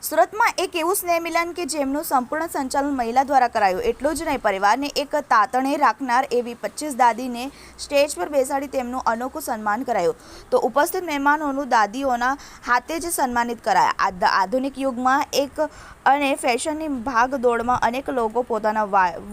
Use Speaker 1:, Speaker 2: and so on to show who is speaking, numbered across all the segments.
Speaker 1: સુરતમાં એક એવું સ્નેહ મિલન કે જેમનું સંપૂર્ણ સંચાલન મહિલા દ્વારા કરાયું. એટલું જ નહીં, પરિવારને એક તાતણે રાખનાર એવી પચીસ દાદીને સ્ટેજ પર બેસાડી તેમનું અનોખું સન્માન કરાયું. તો ઉપસ્થિત મહેમાનોનું દાદીઓના હાથે જ સન્માનિત કરાયા. આધુનિક યુગમાં એક અને ફેશનની ભાગ દોડમાં અનેક લોકો પોતાના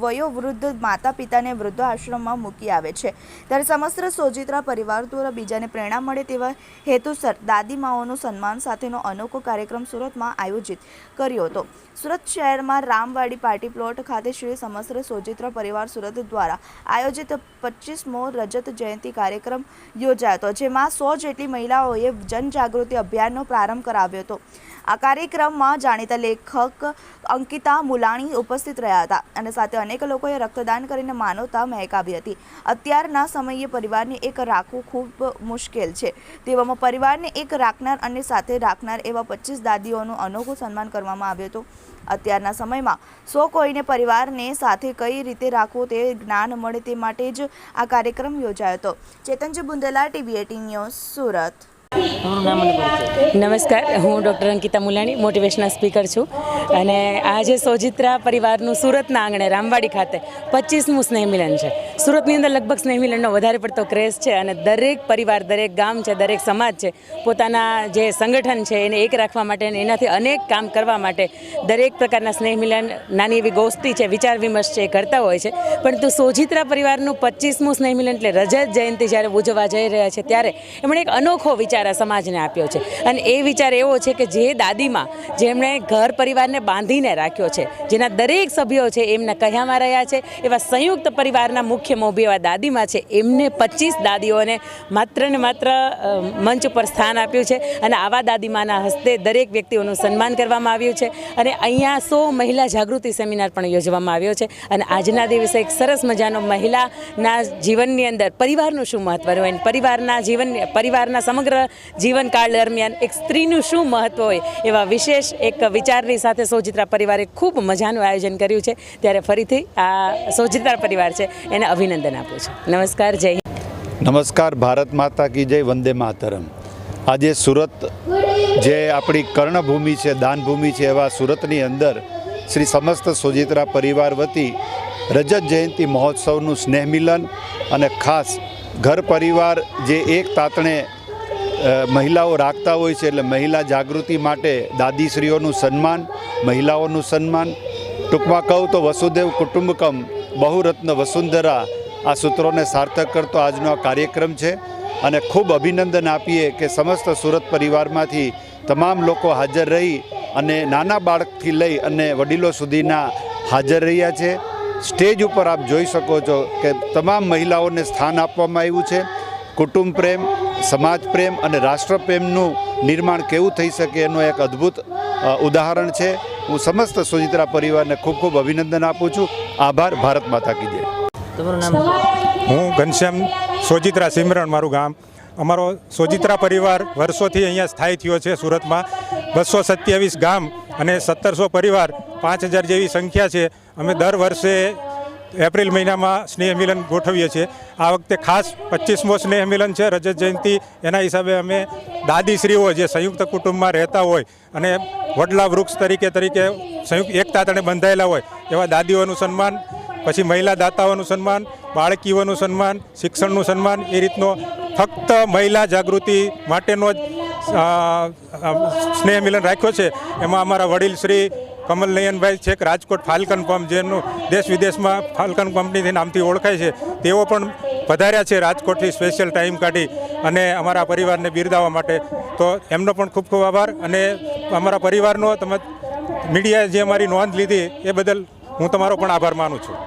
Speaker 1: વયોવૃદ્ધ માતા પિતાને વૃદ્ધાશ્રમમાં મૂકી આવે છે. ત્યારે સમસ્ત સોજિત્રા પરિવાર દ્વારા બીજાને પ્રેરણા મળે તેવા હેતુસર દાદીમાઓનું સન્માન સાથેનો અનોખો કાર્યક્રમ સુરતમાં આયોજિત કર્યો હતો. સુરત શહેરમાં રામવાડી પાર્ટી પ્લોટ ખાતે શ્રી સમસ્ત સોજિત્ર પરિવાર સુરત દ્વારા આયોજિત પચીસમો રજત જયંતિ કાર્યક્રમ યોજાયો હતો, જેમાં સો જેટલી મહિલાઓએ જનજાગૃતિ અભિયાનનો પ્રારંભ કરાવ્યો હતો. આ કાર્યક્રમમાં જાણીતા લેખક અંકિતા મુલાણી ઉપસ્થિત રહ્યા હતા અને સાથે અનેક લોકોએ રક્તદાન કરીને માનવતા મહેકાવી હતી. અત્યારના સમયે પરિવારને એક રાખવું ખૂબ મુશ્કેલ છે. તેવામાં પરિવારને એક રાખનાર અને સાથે રાખનાર એવા પચીસ દાદીઓનું અનોખું સન્માન કરવામાં આવ્યું હતું. અત્યારના સમયમાં સો કોઈને પરિવારને સાથે કઈ રીતે રાખવું તે જ્ઞાન મળે તે માટે જ આ કાર્યક્રમ યોજાયો હતો. Chetanji Bundela, TV AT news, Surat.
Speaker 2: નમસ્કાર, હું doctor Ankita Mulani motivational speaker છું. અને આજે સોજિત્રા પરિવારનું સુરતના આંગણે, રામવાડી ખાતે પચીસમું સ્નેહ મિલન છે. સુરતની અંદર લગભગ સ્નેહ મિલનનો વધારે પડતો ક્રેઝ છે અને દરેક પરિવાર, દરેક ગામ છે, દરેક સમાજ છે, પોતાના જે સંગઠન છે, એને એક રાખવા માટે અને એનાથી અનેક કામ કરવા માટે દરેક પ્રકારના સ્નેહ મિલન નાની એવી ગોષ્ઠી છે, વિચાર વિમર્શ છે, એ કરતા હોય છે. પરંતુ સોજિત્રા પરિવારનું પચીસમું સ્નેહ મિલન એટલે રજત જયંતિ જ્યારે ઉજવવા જઈ રહ્યા છે ત્યારે એમણે એક અનોખો વિચાર આ સમાજને આપ્યો છે. અને એ વિચાર એવો છે કે જે દાદીમાં જેમણે ઘર પરિવારને બાંધીને રાખ્યો છે, જેના દરેક સભ્યો છે એમના કહ્યામાં રહ્યા છે, એવા સંયુક્ત પરિવારના મુખ્ય મોભી એવા દાદીમાં છે, એમને પચીસ દાદીઓને માત્ર ને માત્ર મંચ ઉપર સ્થાન આપ્યું છે. અને આવા દાદીમાના હસ્તે દરેક વ્યક્તિઓનું સન્માન કરવામાં આવ્યું છે. અને અહીંયા સો મહિલા જાગૃતિ સેમિનાર પણ યોજવામાં આવ્યો છે. અને આજના દિવસે એક સરસ મજાનો મહિલાના જીવનની અંદર પરિવારનું શું મહત્વ રહ્યું? પરિવારના જીવન પરિવારના સમગ્ર જીવનકાળ દરમિયાન એક સ્ત્રીનું શું મહત્વ હોય એવા વિશેષ એક વિચારની સાથે સોજિત્રા પરિવારે ખૂબ મજાનું આયોજન કર્યું છે. ત્યારે ફરીથી આ સોજિત્રા પરિવાર છે, એને અભિનંદન આપું છું. નમસ્કાર, જય
Speaker 3: નમસ્કાર, ભારત માતા કી જય, વંદે માતરમ. આજે સુરત જે આપણી કર્ણભૂમિ છે, દાનભૂમિ છે, એવા સુરતની અંદર શ્રી સમસ્ત સોજિત્રા પરિવાર વતી રજત જયંતિ મહોત્સવનું સ્નેહ મિલન અને ખાસ ઘર પરિવાર જે એક તાતણે મહિલાઓ રાખતા હોય છે એટલે મહિલા જાગૃતિ માટે દાદીશ્રીઓનું સન્માન, મહિલાઓનું સન્માન. ટૂંકમાં કહું તો વસુદેવ કુટુંબકમ બહુરત્ન વસુંધરા આ સૂત્રોને સાર્થક કરતો આજનો આ કાર્યક્રમ છે. અને ખૂબ અભિનંદન આપીએ કે સમસ્ત સુરત પરિવારમાંથી તમામ લોકો હાજર રહી અને નાના બાળકથી લઈ અને વડીલો સુધીના હાજર રહ્યા છે. સ્ટેજ ઉપર આપ જોઈ શકો છો કે તમામ મહિલાઓને સ્થાન આપવામાં આવ્યું છે. કુટુંબ પ્રેમ સમાજ પ્રેમ અને રાષ્ટ્ર પ્રેમનું નિર્માણ કેવું થઈ શકે એનું એક અદ્ભુત ઉદાહરણ છે. હું સમસ્ત સુજિત્રા પરિવારને ખૂબ ખૂબ અભિનંદન આપું છું. આભાર ભારત માતા કી જય.
Speaker 4: તમારું નામ?
Speaker 5: હું ઘનશ્યામ સોજિત્રા સિમરણ મારું ગામ. અમારો સોજિત્રા પરિવાર વર્ષોથી અહીંયા સ્થાયી થયો છે સુરતમાં. બસો સત્યાવીસ ગામ અને સત્તરસો પરિવાર પાંચ હજાર જેવી સંખ્યા છે. અમે દર વર્ષે એપ્રિલ મહિનામાં સ્નેહ મિલન ગોઠવીએ છીએ. આ વખતે ખાસ પચીસમો સ્નેહ મિલન છે, રજત જયંતિ. એના હિસાબે અમે દાદીશ્રીઓ જે સંયુક્ત કુટુંબમાં રહેતા હોય અને વડલા વૃક્ષ તરીકે તરીકે સંયુક્ત એકતા તણે બંધાયેલા હોય, એવા દાદીઓનું સન્માન, પછી મહિલા દાતાઓનું સન્માન, બાળકીઓનું સન્માન, શિક્ષણનું સન્માન, એ રીતનો ફક્ત મહિલા જાગૃતિ માટેનો જ સ્નેહ મિલન રાખ્યો છે. એમાં અમારા વડીલ શ્રી કમલ નયનભાઈ છેક રાજકોટ ફાલ્કન પંપ જેનું દેશ વિદેશમાં ફાલ્કન કંપનીથી નામથી ઓળખાય છે, તેઓ પણ પધાર્યા છે રાજકોટથી સ્પેશિયલ ટાઈમ કાઢી અને અમારા પરિવારને બિરદાવવા માટે. તો એમનો પણ ખૂબ ખૂબ આભાર અને અમારા પરિવારનો તમે મીડિયાએ જે અમારી નોંધ લીધી એ બદલ હું તમારો પણ આભાર માનું છું.